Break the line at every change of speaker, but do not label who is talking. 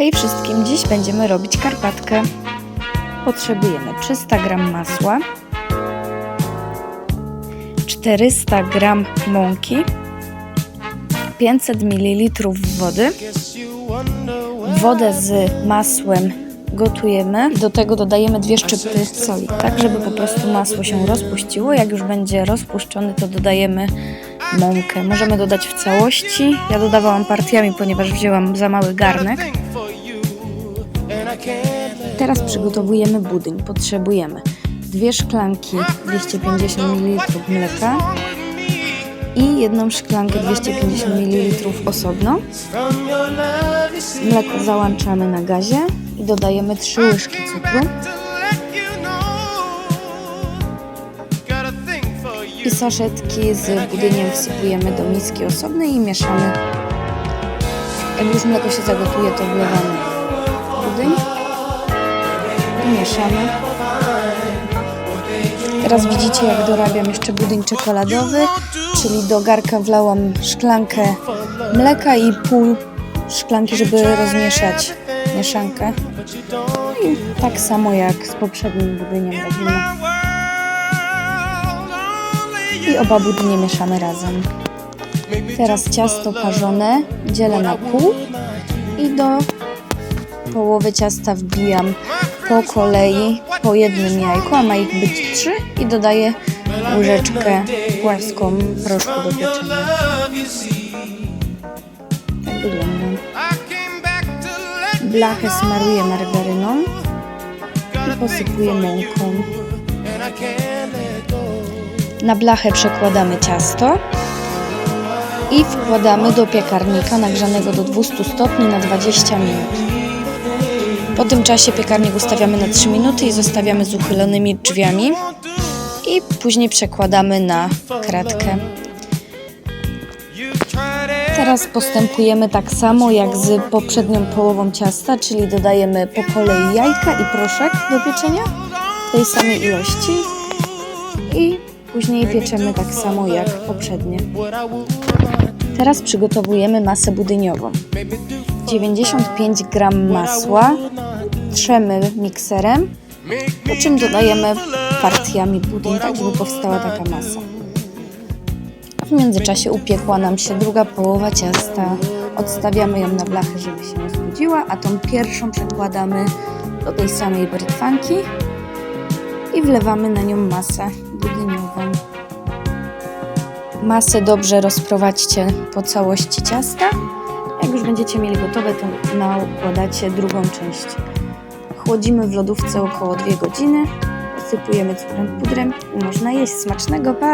Hej wszystkim, dziś będziemy robić karpatkę. Potrzebujemy 300 g masła, 400 g mąki, 500 ml wody. Wodę z masłem gotujemy. Do tego dodajemy dwie szczypty soli, tak żeby po prostu masło się rozpuściło. Jak już będzie rozpuszczony, to dodajemy mąkę. Możemy dodać w całości. Ja dodawałam partiami, ponieważ wzięłam za mały garnek. Teraz przygotowujemy budyń. Potrzebujemy dwie szklanki 250 ml mleka i jedną szklankę 250 ml osobno. Mleko załączamy na gazie i dodajemy 3 łyżki cukru i saszetki z budyniem wsypujemy do miski osobnej i mieszamy. Jak już mleko się zagotuje, to wlewamy budyń mieszamy. Teraz widzicie, jak dorabiam jeszcze budyń czekoladowy, czyli do garka wlałam szklankę mleka i pół szklanki, żeby rozmieszać mieszankę. I tak samo jak z poprzednim budyniem robimy. I oba budynie mieszamy razem. Teraz ciasto parzone dzielę na pół i do połowy ciasta wbijam po kolei po jednym jajku, a ma ich być trzy i dodaję łyżeczkę płaską proszku do pieczenia. Tak wygląda. Blachę smaruję margaryną i posypuję mąką. Na blachę przekładamy ciasto i wkładamy do piekarnika nagrzanego do 200 stopni na 20 minut. Po tym czasie piekarnik ustawiamy na 3 minuty i zostawiamy z uchylonymi drzwiami i później przekładamy na kratkę. Teraz postępujemy tak samo jak z poprzednią połową ciasta, czyli dodajemy po kolei jajka i proszek do pieczenia w tej samej ilości i później pieczemy tak samo jak poprzednie. Teraz przygotowujemy masę budyniową. 95 g masła trzemy mikserem, po czym dodajemy partiami budyń, tak żeby powstała taka masa. W międzyczasie upiekła nam się druga połowa ciasta. Odstawiamy ją na blachę, żeby się rozbudziła, a tą pierwszą przekładamy do tej samej brytwanki i wlewamy na nią masę budyniową. Masę dobrze rozprowadźcie po całości ciasta. Jak już będziecie mieli gotowe, to nakładacie drugą część. Chłodzimy w lodówce około 2 godziny, posypujemy cukrem pudrem i można jeść smacznego. Pa!